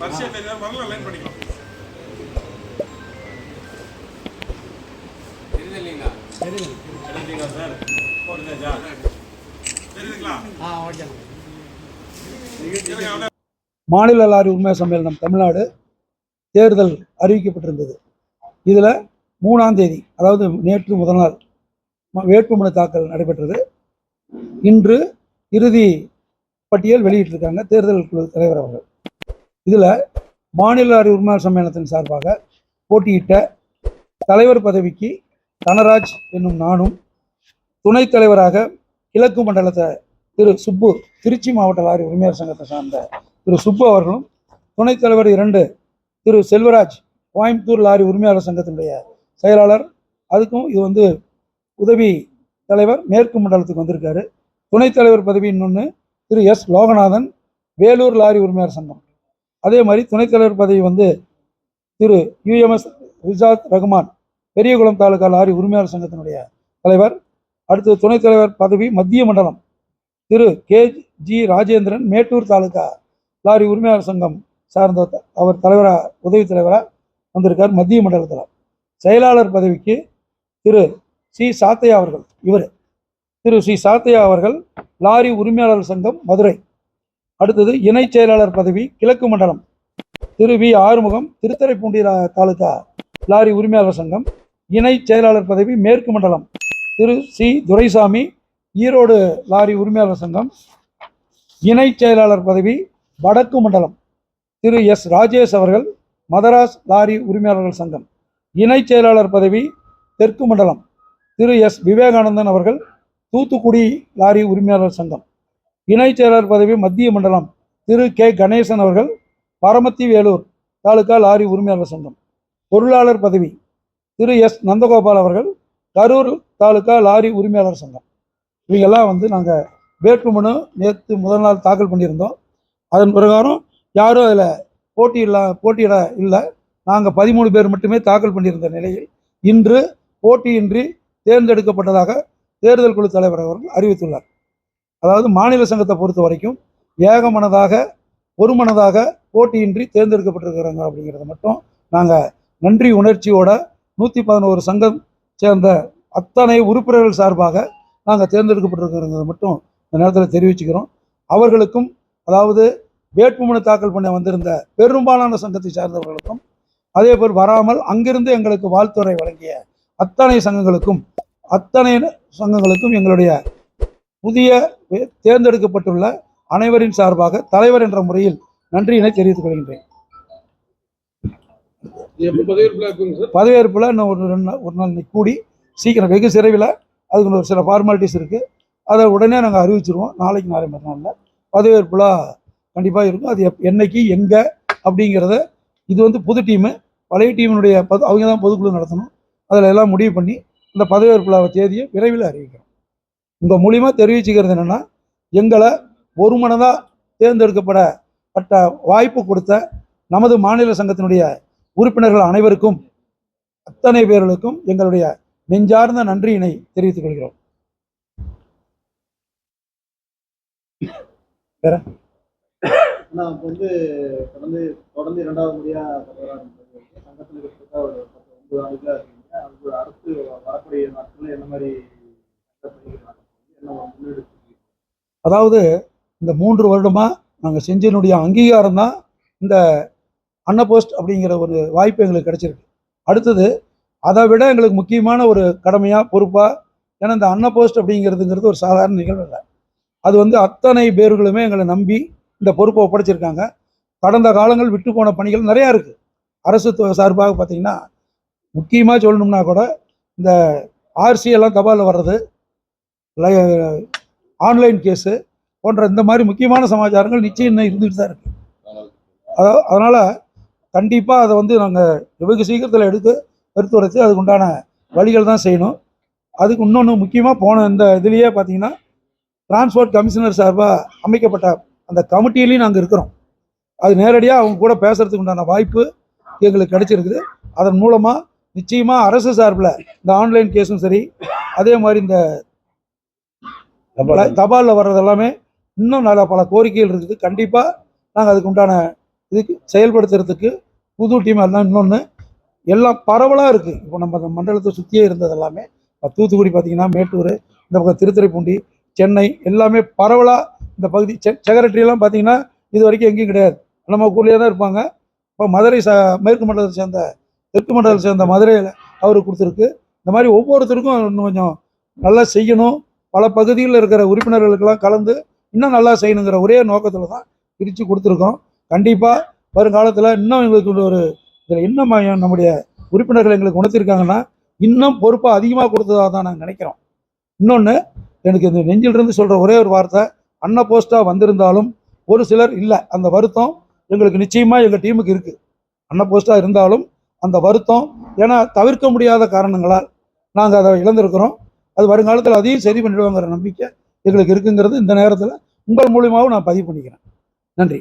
வரிசையா தெரியாது வரல லைன் பண்ணிக்கலாம் தெரியுது இல்லைங்களா தெரியுதுங்களா சார் தெரியுதா தெரியுதுங்களா ஆ ஓகே இருங்க, அப்படியே மாநில லாரி உரிமை சம்மேளனம் தமிழ்நாடு தேர்தல் அறிவிக்கப்பட்டிருந்தது. இதில் மூணாம் தேதி அதாவது நேற்று முதல் நாள் வேட்புமனு தாக்கல் நடைபெற்றது. இன்று இறுதி பட்டியல் வெளியிட்டிருக்காங்க தேர்தல் குழு தலைவர் அவர்கள். இதில் மாநில லாரி உரிமையாளர் சம்மேளனத்தின் சார்பாக போட்டியிட்ட தலைவர் பதவிக்கு தனராஜ் என்னும் நானும் துணைத் தலைவராக கிழக்கு மண்டலத்தை திரு சுப்பு திருச்சி மாவட்ட லாரி உரிமையாளர் சங்கத்தை சார்ந்த திரு சுப்பு அவர்களும் துணைத் தலைவர் இரண்டு திரு செல்வராஜ் கோயம்புத்தூர் லாரி உரிமையாளர் சங்கத்தினுடைய செயலாளர் அதுக்கும் இது வந்து உதவி தலைவர் மேற்கு மண்டலத்துக்கு வந்திருக்காரு. துணைத் தலைவர் பதவி இன்னொன்று திரு எஸ் லோகநாதன் வேலூர் லாரி உரிமையாளர் சங்கம். அதே மாதிரி துணைத் தலைவர் பதவி வந்து திரு யுஎம்எஸ் ரிசாத் ரகுமான் பெரியகுளம் தாலுகா லாரி உரிமையாளர் சங்கத்தினுடைய தலைவர். அடுத்து துணைத் தலைவர் பதவி மத்திய மண்டலம் திரு K G Rajendran Mettur taluka lorry உரிமையாளர் சங்கம் சார்ந்த த- அவர் தலைவராக உதவி தலைவராக வந்திருக்கார் மத்திய மண்டலத்தில். செயலாளர் பதவிக்கு திரு சி சாத்தையா அவர்கள் இவர். திரு சி சாத்தையா அவர்கள் லாரி உரிமையாளர் சங்கம் மதுரை. அடுத்தது இணை செயலாளர் பதவி கிழக்கு மண்டலம். திரு வி. ஆறுமுகம் திருத்தரைப்பூண்டி தாலுகா லாரி உரிமையாளர் சங்கம் இணை செயலாளர் பதவி மேற்கு மண்டலம். திரு சி. துரைசாமி ஈரோடு லாரி உரிமையாளர் சங்கம் இணை செயலாளர் பதவி வடக்கு மண்டலம். திரு எஸ். ராஜேஷ் அவர்கள் மதராஸ் லாரி உரிமையாளர்கள் சங்கம் இணை செயலாளர் பதவி தெற்கு மண்டலம். திரு எஸ். விவேகானந்தன் அவர்கள் தூத்துக்குடி லாரி உரிமையாளர் சங்கம். இணை செயலாளர் பதவி மத்திய மண்டலம் திரு கே. கணேசன் அவர்கள் பரமத்தி வேலூர் தாலுகா லாரி உரிமையாளர் சங்கம். பொருளாளர் பதவி திரு எஸ். நந்தகோபால் அவர்கள் கரூர் தாலுகா லாரி உரிமையாளர் சங்கம். இவங்கெல்லாம் வந்து நாங்கள் வேட்புமனு நேற்று முதல் நாள் தாக்கல் பண்ணியிருந்தோம். அதன் பிரகாரம் யாரும் அதில் போட்டியில்லா போட்டியிட இல்லை. நாங்கள் பதிமூணு பேர் மட்டுமே தாக்கல் பண்ணியிருந்த நிலையில் இன்று போட்டியின்றி தேர்ந்தெடுக்கப்பட்டதாக தேர்தல் குழு தலைவர் அவர்கள் அறிவித்துள்ளார். அதாவது மாநில சங்கத்தை பொறுத்த வரைக்கும் ஏகமனதாக ஒருமனதாக போட்டியின்றி தேர்ந்தெடுக்கப்பட்டிருக்கிறாங்க அப்படிங்கிறத மட்டும் நாங்கள் நன்றி உணர்ச்சியோட நூற்றி பதினோரு சங்கம் சேர்ந்த அத்தனை உறுப்பினர்கள் சார்பாக நாங்கள் தேர்ந்தெடுக்கப்பட்டிருக்கிறோங்கிறத மட்டும் இந்த நேரத்தில் தெரிவிச்சுக்கிறோம். அவர்களுக்கும் அதாவது வேட்புமனு தாக்கல் பண்ண வந்திருந்த பெரும்பாலான சங்கத்தை சார்ந்தவர்களுக்கும் அதே போல் வராமல் அங்கிருந்து எங்களுக்கு வாழ்த்துறை வழங்கிய அத்தனை சங்கங்களுக்கும் அத்தனை சங்கங்களுக்கும் எங்களுடைய புதிய தேர்ந்தெடுக்கப்பட்டுள்ள அனைவரின் சார்பாக தலைவர் என்ற முறையில் நன்றியினை தெரிவித்துக் கொள்கின்றேன். பதவியேற்புல இன்னும் ஒரு ரெண்டு நாள் ஒரு நாள் கூடி சீக்கிரம் வெகு சிறைவில் அதுக்கு ஒரு சில ஃபார்மாலிட்டிஸ் இருக்குது அதை உடனே நாங்கள் அறிவிச்சிருவோம். நாளைக்கு நாளை மறுநாளில் பதவியேற்புல கண்டிப்பாக இருக்கும். அது எப் என்னைக்கு எங்கே அப்படிங்கிறத இது வந்து புது டீமு பழைய டீமினுடைய பது அவங்க தான் பொதுக்குழு நடத்தணும். அதில் எல்லாம் முடிவு பண்ணி இந்த பதவியேற்புல தேதியை விரைவில் அறிவிக்கிறோம். உங்கள் மூலிமா தெரிவிச்சுக்கிறது என்னென்னா எங்களை ஒரு மனதாக தேர்ந்தெடுக்கப்படப்பட்ட வாய்ப்பு கொடுத்த நமது மாநில சங்கத்தினுடைய உறுப்பினர்கள் அனைவருக்கும் அத்தனை பேர்களுக்கும் எங்களுடைய நெஞ்சார்ந்த நன்றியினை தெரிவித்துக் கொள்கிறோம். ஆனால் இப்போ வந்து தொடர்ந்து தொடர்ந்து இரண்டாவது முறையாக தலைவராக இருந்தது சங்கத்தில் கிட்டத்தட்ட ஒரு பத்து ஒன்பது ஆண்டுகளாக இருக்கீங்க. அதுக்கு அடுத்து வரக்கூடிய நாட்களில் என்ன மாதிரி அதாவது இந்த மூன்று வருடமாக நாங்கள் செஞ்சனுடைய அங்கீகாரம் தான் இந்த அன்ன போஸ்ட் அப்படிங்கிற ஒரு வாய்ப்பு எங்களுக்கு கிடைச்சிருக்கு. அடுத்தது அதை விட எங்களுக்கு முக்கியமான ஒரு கடமையாக பொறுப்பாக ஏன்னா இந்த அன்ன போஸ்ட் அப்படிங்கிறதுங்கிறது ஒரு சாதாரண நிகழ்வு இல்லை. அது வந்து அத்தனை பேர்களுமே எங்களை நம்பி இந்த பொறுப்பை ஒப்படைச்சிருக்காங்க. கடந்த காலங்கள் விட்டு போன பணிகள் நிறையா இருக்குது அரசு சார்பாக பார்த்தீங்கன்னா முக்கியமாக சொல்லணும்னா கூட இந்த ஆர்சி எல்லாம் தபாலில் வர்றது ஆன்லைன் கேஸு போன்ற இந்த மாதிரி முக்கியமான சமாச்சாரங்கள் நிச்சயம் இன்னும் இருந்துகிட்டு தான் இருக்கு. அதாவது அதனால் கண்டிப்பாக அதை வந்து நாங்கள் வெகு சீக்கிரத்தில் எடுத்து எடுத்துரைத்து அதுக்கு உண்டான வழிகள் தான் செய்யணும். அதுக்கு இன்னொன்று முக்கியமாக போன இந்த இதுலேயே பார்த்தீங்கன்னா டிரான்ஸ்போர்ட் கமிஷனர் சார்பாக அமைக்கப்பட்ட அந்த கமிட்டிலையும் நாங்கள் இருக்கிறோம். அது நேரடியாக அவங்க கூட பேசுறதுக்கு உண்டான வாய்ப்பு எங்களுக்கு கிடைச்சிருக்குது. அதன் மூலமாக நிச்சயமாக அரசு சார்பில் இந்த ஆன்லைன் கேஸும் சரி அதே மாதிரி இந்த தபாலில் வர்றது எல்லாமே இன்னும் நல்ல பல கோரிக்கைகள் இருக்குது. கண்டிப்பாக நாங்கள் அதுக்கு உண்டான இதுக்கு செயல்படுத்துறதுக்கு புது டீம் எல்லாம் இன்னொன்று எல்லாம் பரவலாக இருக்குது இப்போ நம்ம மண்டலத்தை சுற்றியே இருந்தது எல்லாமே இப்ப தூத்துக்குடி பார்த்தீங்கன்னா மேட்டூர் இந்த பக்கம் திருத்துறைப்பூண்டி சென்னை எல்லாமே பரவலாக இந்த பகுதி செ செக்ரட்டரியெல்லாம் பார்த்தீங்கன்னா இது வரைக்கும் எங்கேயும் கிடையாது. நம்ம ஊர்லேயே தான் இருப்பாங்க. இப்போ மதுரை ச மேற்கு மண்டலத்தை சேர்ந்த தெற்கு மண்டலத்தை சேர்ந்த மதுரையில் அவர் கொடுத்துருக்கு. இந்த மாதிரி ஒவ்வொருத்தருக்கும் இன்னும் கொஞ்சம் நல்லா செய்யணும். பல பகுதியில் இருக்கிற உறுப்பினர்களுக்கெல்லாம் கலந்து இன்னும் நல்லா செய்யணுங்கிற ஒரே நோக்கத்தில் தான் பிரித்து கொடுத்துருக்கோம். கண்டிப்பாக வருங்காலத்தில் இன்னும் எங்களுக்கு ஒரு இதில் இன்னும் நம்முடைய உறுப்பினர்கள் எங்களுக்கு உணர்த்திருக்காங்கன்னா இன்னும் பொறுப்பாக அதிகமாக கொடுத்ததாக தான் நாங்கள் நினைக்கிறோம். இன்னொன்று எனக்கு இந்த நெஞ்சிலிருந்து சொல்கிற ஒரே ஒரு வார்த்தை அன்ன போஸ்ட்டாக வந்திருந்தாலும் ஒரு சிலர் இல்லை அந்த வருத்தம் எங்களுக்கு நிச்சயமாக எங்கள் டீமுக்கு இருக்குது அன்ன போஸ்ட்டாக இருந்தாலும் அந்த வருத்தம் ஏன்னா தவிர்க்க முடியாத காரணங்களால் நாங்கள் அதை இழந்திருக்கிறோம். அது வருங்காலத்தில் அதையும் சரி பண்ணிடுவாங்கிற நம்பிக்கை எங்களுக்கு இருக்குங்கிறது இந்த நேரத்தில் உங்கள் மூலியமாகவும் நான் பதிவு பண்ணிக்கிறேன். நன்றி.